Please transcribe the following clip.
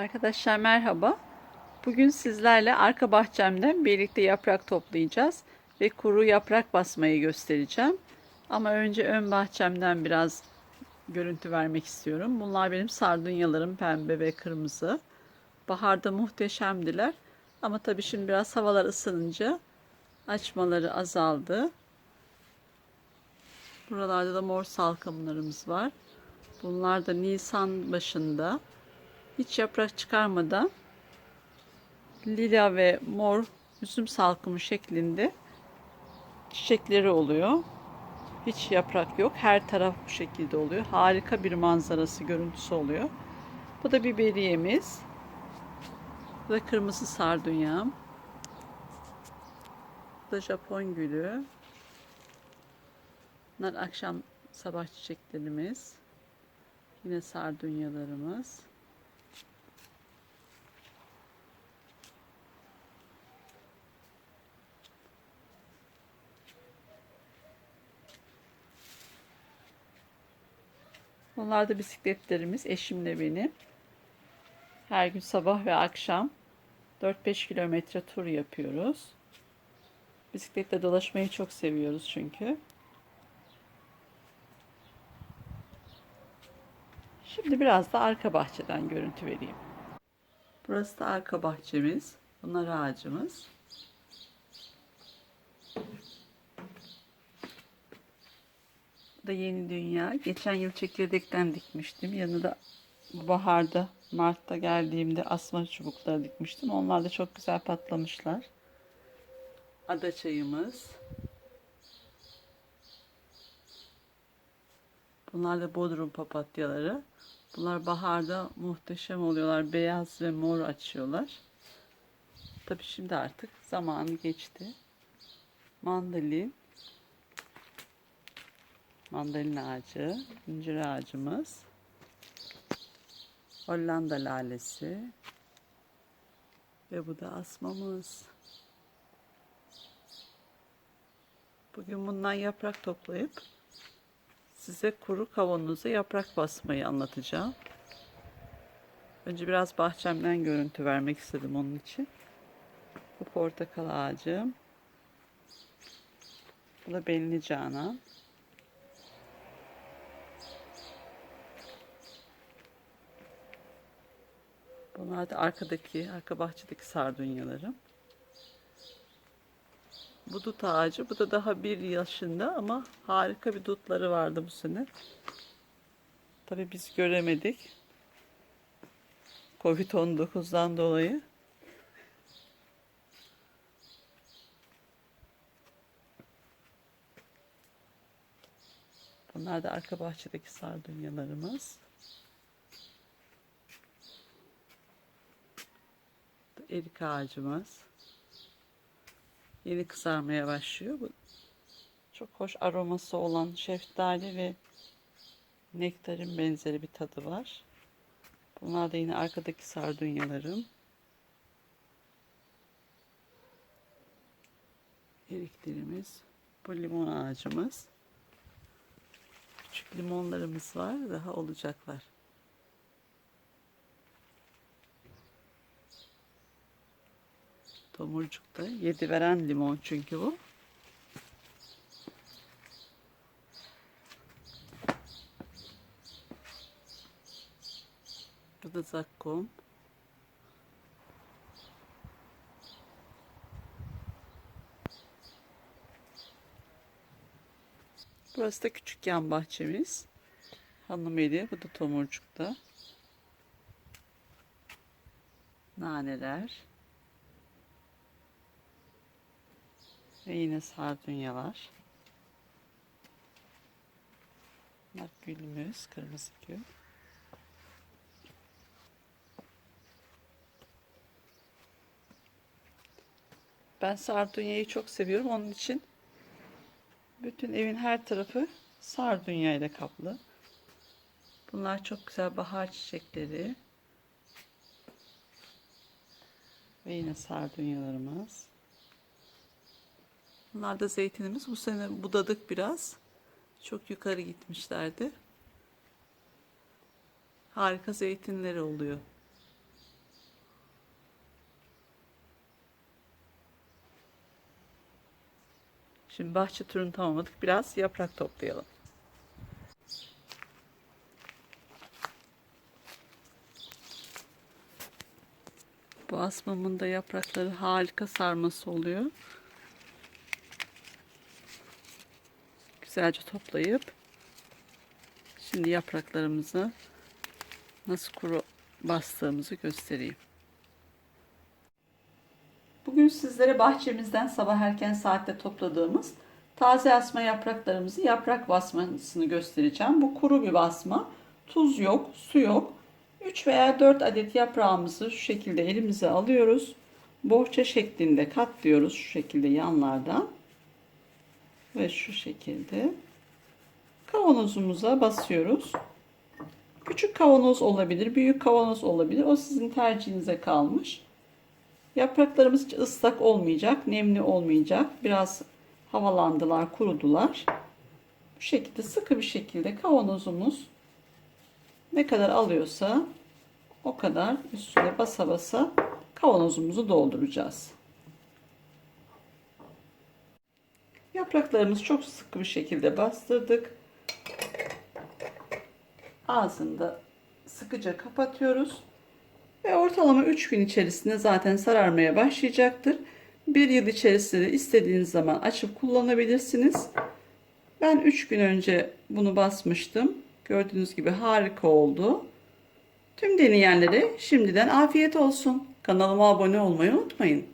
Arkadaşlar merhaba. Bugün sizlerle arka bahçemden birlikte yaprak toplayacağız ve kuru yaprak basmayı göstereceğim. Ama önce ön bahçemden biraz görüntü vermek istiyorum. Bunlar benim sardunyalarım pembe ve kırmızı. Baharda muhteşemdiler. Ama tabii şimdi biraz havalar ısınınca açmaları azaldı. Buralarda da mor salkımlarımız var. Bunlar da Nisan başında hiç yaprak çıkarmadan lila ve mor üzüm salkımı şeklinde çiçekleri oluyor. Hiç yaprak yok. Her taraf bu şekilde oluyor. Harika bir manzarası, görüntüsü oluyor. Bu da biberiyemiz. Bu da kırmızı sardunyam. Bu da Japon gülü. Bunlar akşam sabah çiçeklerimiz. Yine sardunyalarımız. Bunlar da bisikletlerimiz. Eşimle benim. Her gün sabah ve akşam 4-5 kilometre tur yapıyoruz. Bisikletle dolaşmayı çok seviyoruz çünkü. Şimdi biraz da arka bahçeden görüntü vereyim. Burası da arka bahçemiz. Bunlar ağacımız. Da yeni dünya. Geçen yıl çekirdekten dikmiştim. Yanına da baharda, Mart'ta geldiğimde asma çubukları dikmiştim. Onlar da çok güzel patlamışlar. Ada çayımız. Bunlar da Bodrum papatyaları. Bunlar baharda muhteşem oluyorlar. Beyaz ve mor açıyorlar. Tabii şimdi artık zamanı geçti. Mandalin. Mandalin ağacı. incir ağacımız. Hollanda lalesi. Ve bu da asmamız. Bugün bundan yaprak toplayıp size kuru kavanoza yaprak basmayı anlatacağım. Önce biraz bahçemden görüntü vermek istedim onun için. Bu portakal ağacım. Bu da belli canan. Bunlar da arkadaki, arka bahçedeki sardunyalarım. Bu dut ağacı. Bu da daha bir yaşında ama harika bir dutları vardı bu sene. Tabi biz göremedik. Covid-19'dan dolayı. Bunlar da arka bahçedeki sardunyalarımız. Erik ağacımız yeni kızarmaya başlıyor. Bu çok hoş aroması olan şeftali ve nektarin benzeri bir tadı var. Bunlar da yine arkadaki sardunyalarım. Eriklerimiz. Bu limon ağacımız. Küçük limonlarımız var. Daha olacaklar. Tomurcukta yedi veren limon çünkü bu. Bu da zakkum. Burası da küçük yan bahçemiz. Hanımeli, bu da tomurcukta. Naneler. Ve yine sardunyalar. Bunlar gülümüz, kırmızı gül. Ben sardunyayı çok seviyorum. Onun için bütün evin her tarafı sardunya ile kaplı. Bunlar çok güzel bahar çiçekleri. Ve yine sardunyalarımız. Bunlar da zeytinimiz. Bu sene budadık biraz. Çok yukarı gitmişlerdi. Harika zeytinleri oluyor. Şimdi bahçe turunu tamamladık. Biraz yaprak toplayalım. Bu asmamın da yaprakları harika sarması oluyor. Güzelce toplayıp şimdi yapraklarımızı nasıl kuru bastığımızı göstereyim. Bugün sizlere bahçemizden sabah erken saatte topladığımız taze asma yapraklarımızı yaprak basmasını göstereceğim. Bu kuru bir basma. Tuz yok, su yok. 3 veya 4 adet yaprağımızı şu şekilde elimize alıyoruz. Bohça şeklinde katlıyoruz şu şekilde yanlardan. Ve şu şekilde kavanozumuza basıyoruz. Küçük kavanoz olabilir, büyük kavanoz olabilir. O sizin tercihinize kalmış. Yapraklarımız hiç ıslak olmayacak, nemli olmayacak. Biraz havalandılar, kurudular. Bu şekilde sıkı bir şekilde kavanozumuz ne kadar alıyorsa o kadar üstüne basa basa kavanozumuzu dolduracağız. Yapraklarımızı çok sıkı bir şekilde bastırdık. Ağzını da sıkıca kapatıyoruz. Ve ortalama 3 gün içerisinde zaten sararmaya başlayacaktır. Bir yıl içerisinde istediğiniz zaman açıp kullanabilirsiniz. Ben 3 gün önce bunu basmıştım. Gördüğünüz gibi harika oldu. Tüm deneyenlere şimdiden afiyet olsun. Kanalıma abone olmayı unutmayın.